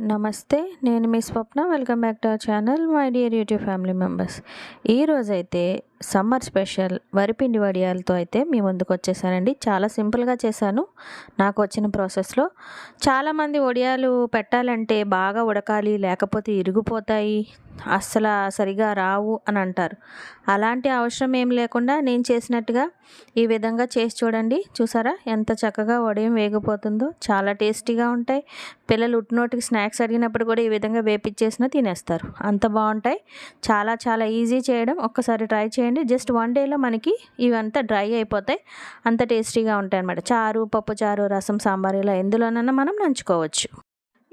నమస్తే నేను మీ Swapna. Welcome back to our channel my dear YouTube family members. ఈరోజైతే summer special వరిపిండి వడియాలతో అయితే మీ ముందుకు వచ్చేసానండి. చాలా సింపుల్గా చేశాను నాకు వచ్చిన ప్రాసెస్లో. చాలామంది వడియాలు పెట్టాలంటే బాగా ఉడకాలి లేకపోతే ఇరిగిపోతాయి అస్సలు సరిగా రావు అని అంటారు. అలాంటి అవసరం ఏం లేకుండా నేను చేసినట్టుగా ఈ విధంగా చేసి చూడండి. చూసారా? ఎంత చక్కగా వడియం వేగిపోతుందో. చాలా టేస్టీగా ఉంటాయి. పిల్లలు ఉట్టినోటికి స్నాక్స్ అడిగినప్పుడు కూడా ఈ విధంగా వేపించేసినా తినేస్తారు. అంత బాగుంటాయి. చాలా చాలా ఈజీ చేయడం. ఒక్కసారి ట్రై చేయండి. జస్ట్ వన్ డేలో మనకి ఇవంతా డ్రై అయిపోతాయి. అంత టేస్టీగా ఉంటాయి అన్నమాట. చారు పప్పు చారు రసం సాంబార్ ఇలా ఎందులోనైనా మనం నంచుకోవచ్చు.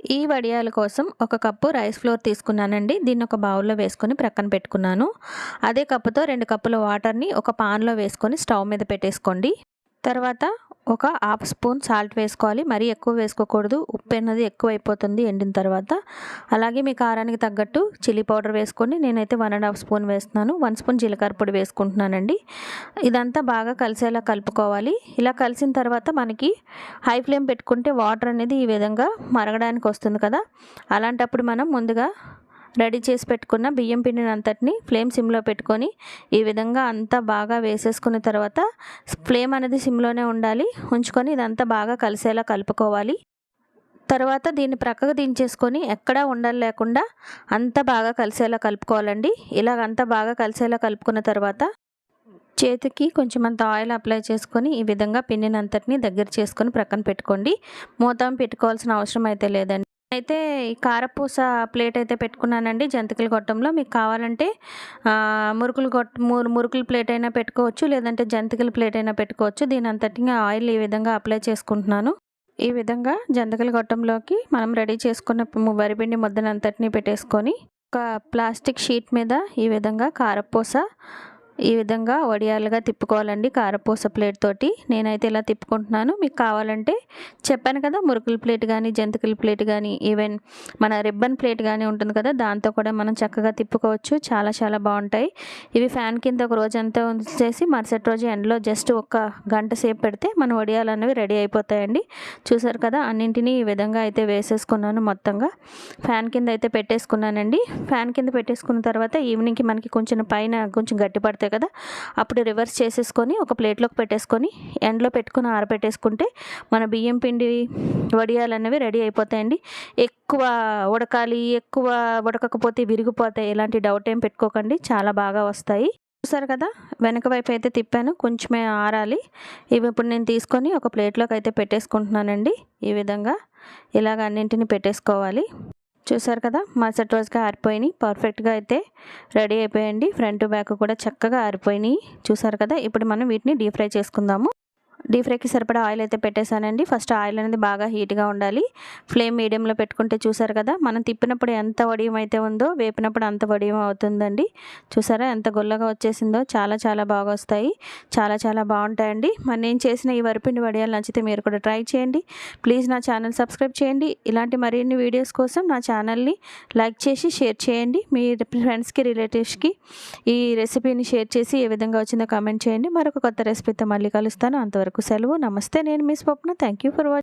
ఈ వడియాల కోసం ఒక కప్పు రైస్ ఫ్లోర్ తీసుకున్నానండి. దీన్ని ఒక బౌల్లో వేసుకొని ప్రక్కన పెట్టుకున్నాను. అదే కప్పుతో రెండు కప్పుల వాటర్ని ఒక పాన్లో వేసుకొని స్టవ్ మీద పెట్టేసుకోండి. తర్వాత ఒక హాఫ్ స్పూన్ సాల్ట్ వేసుకోవాలి. మరీ ఎక్కువ వేసుకోకూడదు. ఉప్పు అన్నది ఎక్కువ అయిపోతుంది ఎండిన తర్వాత. అలాగే మీ కారానికి తగ్గట్టు చిల్లీ పౌడర్ వేసుకోండి నేనైతే వన్ అండ్ హాఫ్ స్పూన్ వేస్తున్నాను. వన్ స్పూన్ జీలకర్ర పొడి వేసుకుంటున్నానండి. ఇదంతా బాగా కలిసేలా కలుపుకోవాలి. ఇలా కలిసిన తర్వాత మనకి హై ఫ్లేమ్ పెట్టుకుంటే వాటర్ అనేది ఈ విధంగా మరగడానికి వస్తుంది కదా. అలాంటప్పుడు మనం ముందుగా రెడీ చేసి పెట్టుకున్న బియ్యం పిండిని అంతటిని ఫ్లేమ్ సిమ్లో పెట్టుకొని ఈ విధంగా అంతా బాగా వేసేసుకున్న తర్వాత ఫ్లేమ్ అనేది సిమ్లోనే ఉండాలి. ఉంచుకొని ఇదంతా బాగా కలిసేలా కలుపుకోవాలి. తర్వాత దీన్ని ప్రక్కకు దించేసుకొని ఎక్కడా ఉండాలి లేకుండా అంతా బాగా కలిసేలా కలుపుకోవాలండి. ఇలాగ అంతా బాగా కలిసేలా కలుపుకున్న తర్వాత చేతికి కొంచెం అంత ఆయిల్ అప్లై చేసుకొని ఈ విధంగా పిండినంతటిని దగ్గర చేసుకొని ప్రక్కన పెట్టుకోండి. మూతం పెట్టుకోవాల్సిన అవసరం అయితే లేదండి. అయితే ఈ కారపూస ప్లేట్ అయితే పెట్టుకున్నానండి జంతికల గొట్టంలో. మీకు కావాలంటే మురుకులు గొట్ట మురుకుల ప్లేట్ అయినా పెట్టుకోవచ్చు లేదంటే జంతికల ప్లేట్ అయినా పెట్టుకోవచ్చు. దీని అంతటిగా ఆయిల్ ఈ విధంగా అప్లై చేసుకుంటున్నాను. ఈ విధంగా జంతికల గొట్టంలోకి మనం రెడీ చేసుకున్న వరిపిండి ముద్దనంతటిని పెట్టేసుకొని ఒక ప్లాస్టిక్ షీట్ మీద ఈ విధంగా కారపూస ఈ విధంగా వడియాలుగా తిప్పుకోవాలండి కారపూస ప్లేట్ తోటి. నేనైతే ఇలా తిప్పుకుంటున్నాను. మీకు కావాలంటే చెప్పాను కదా మురుకుల ప్లేట్ కానీ జంతికల ప్లేట్ కానీ ఈవెన్ మన రిబ్బన్ ప్లేట్ కానీ ఉంటుంది కదా దాంతో కూడా మనం చక్కగా తిప్పుకోవచ్చు. చాలా చాలా బాగుంటాయి. ఇవి ఫ్యాన్ కింద ఒక రోజంతా ఉంచేసి మరుసటి రోజు ఎండలో జస్ట్ ఒక గంట సేపు పెడితే మన వడియాలు అనేవి రెడీ అయిపోతాయండి. చూసారు కదా అన్నింటినీ ఈ విధంగా అయితే వేసేసుకున్నాను మొత్తంగా. ఫ్యాన్ కింద అయితే పెట్టేసుకున్నానండి. ఫ్యాన్ కింద పెట్టేసుకున్న తర్వాత ఈవినింగ్కి మనకి కొంచెం పైన కొంచెం గట్టి పడితే వస్తాయి కదా అప్పుడు రివర్స్ చేసేసుకొని ఒక ప్లేట్లోకి పెట్టేసుకొని ఎండలో పెట్టుకుని ఆరబెట్టేసుకుంటే మన బియ్యం పిండి వడియాలు అనేవి రెడీ అయిపోతాయండి. ఎక్కువ ఉడకాలి ఎక్కువ ఉడకకపోతే విరిగిపోతాయి ఎలాంటి డౌట్ ఏం పెట్టుకోకండి చాలా బాగా వస్తాయి. చూసారు కదా వెనక వైపు అయితే తిప్పాను కొంచెమే ఆరాలి. ఇవి ఇప్పుడు నేను తీసుకొని ఒక ప్లేట్లోకి అయితే పెట్టేసుకుంటున్నానండి. ఈ విధంగా ఇలాగ అన్నింటిని పెట్టేసుకోవాలి. చూసారు కదా మరుసటి రోజుగా ఆరిపోయినాయి. పర్ఫెక్ట్గా అయితే రెడీ అయిపోయండి. ఫ్రంట్ బ్యాక్ కూడా చక్కగా ఆరిపోయినాయి. చూసారు కదా ఇప్పుడు మనం వీటిని డీప్ ఫ్రై చేసుకుందాము. డీప్ ఫ్రైకి సరిపడా ఆయిల్ అయితే పెట్టేశానండి. ఫస్ట్ ఆయిల్ అనేది బాగా హీట్గా ఉండాలి. ఫ్లేమ్ మీడియంలో పెట్టుకుంటే చూసారు కదా మనం తిప్పినప్పుడు ఎంత వడియం అయితే ఉందో వేపినప్పుడు అంత వడియం అవుతుందండి. చూసారా ఎంత గుల్లగా వచ్చేసిందో చాలా చాలా బాగా వస్తాయి. చాలా చాలా బాగుంటాయండి. మరి నేను చేసిన ఈ వరిపిండి వడియాలు నచ్చితే మీరు కూడా ట్రై చేయండి. ప్లీజ్ నా ఛానల్ సబ్స్క్రైబ్ చేయండి. ఇలాంటి మరిన్ని వీడియోస్ కోసం నా ఛానల్ని లైక్ చేసి షేర్ చేయండి. మీ ఫ్రెండ్స్కి రిలేటివ్స్కి ఈ రెసిపీని షేర్ చేసి ఏ విధంగా వచ్చిందో కామెంట్ చేయండి. మరొక కొత్త రెసిపీతో మళ్ళీ కలుస్తాను. అంతవరకు వరకు సెలవు. నమస్తే నేను మీ Swapna. Thank you for watching